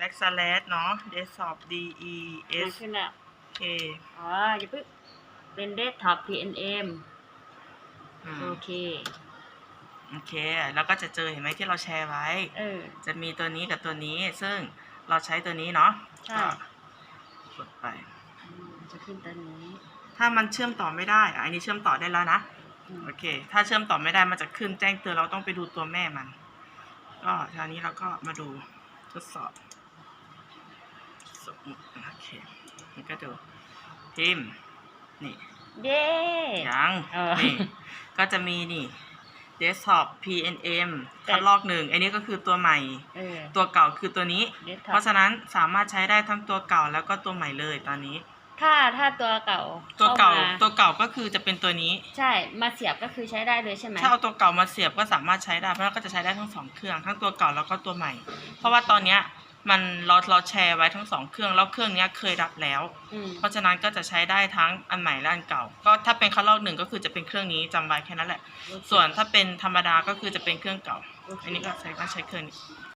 backslash เนาะ desktop d e อะ s ขึ้นแล้ว k อ๋ออย่าเพิ่งเป็นเดสก์ท็อป PNM อืมโอเค โอเค แล้วก็จะเจอเห็นไหมที่เราแชร์ไว้ เออ จะมีตัวนี้กับตัวนี้ ซึ่งเราใช้ตัวนี้เนาะใช่ ก็กดไป อืมจะขึ้นตัวนี้ถ้ามันเชื่อมต่อไม่ได้อะอันนี้เชื่อมต่อได้แล้วนะ อืมโอเค ถ้าเชื่อมต่อไม่ได้มันจะขึ้นแจ้งเตือนเราต้องไปดูตัวแม่มัน ก็ทีนี้เราก็มาดูทดสอบส มมุติโอเคนี่ก็ดูพิมพ์นี่เย้ยังเออ นี่ก็จะมีนี่ desktop pnm แต่คัดลอกหนึ่งอันนี้ก็คือตัวใหม่ เออตัวเก่าคือตัวนี้ เดสก์ท็อเพปราะฉะนั้นสามารถใช้ได้ทั้งตัวเก่าแล้วก็ตัวใหม่เลยตอนนี้ ถ้าถ้าตัวเก่าตัวเก่าข้มตัวเก่าก็คือจะเป็นตัวนี้ ใช่ มาเสียบก็คือใช้ได้เลยใช่ไหมถ้าเอาตัวเก่ามาเสียบก็สามารถใช้ได้เพราะเราก็จะใช้ได้ทั้งสองเครื่องทั้งตัวเก่าแล้วก็ตัวใหม่ เพราะว่าตอนเนี้ย มันเราเราแชร์ไว้ทั้งสองเครื่องแล้วเครื่องเนี้ยเคยรับแล้วอืมเพราะฉะนั้นก็จะใช้ได้ทั้งอันใหม่และอันเก่า ก็ถ้าเป็นคัดลอกหนึ่งก็คือจะเป็นเครื่องนี้จำไว้แค่นั้นแหละ ส่วนถ้าเป็นธรรมดาก็คือจะเป็นเครื่องเก่าโอเคอันนี้ก็ใช้ก็ใช้เครื่องนี้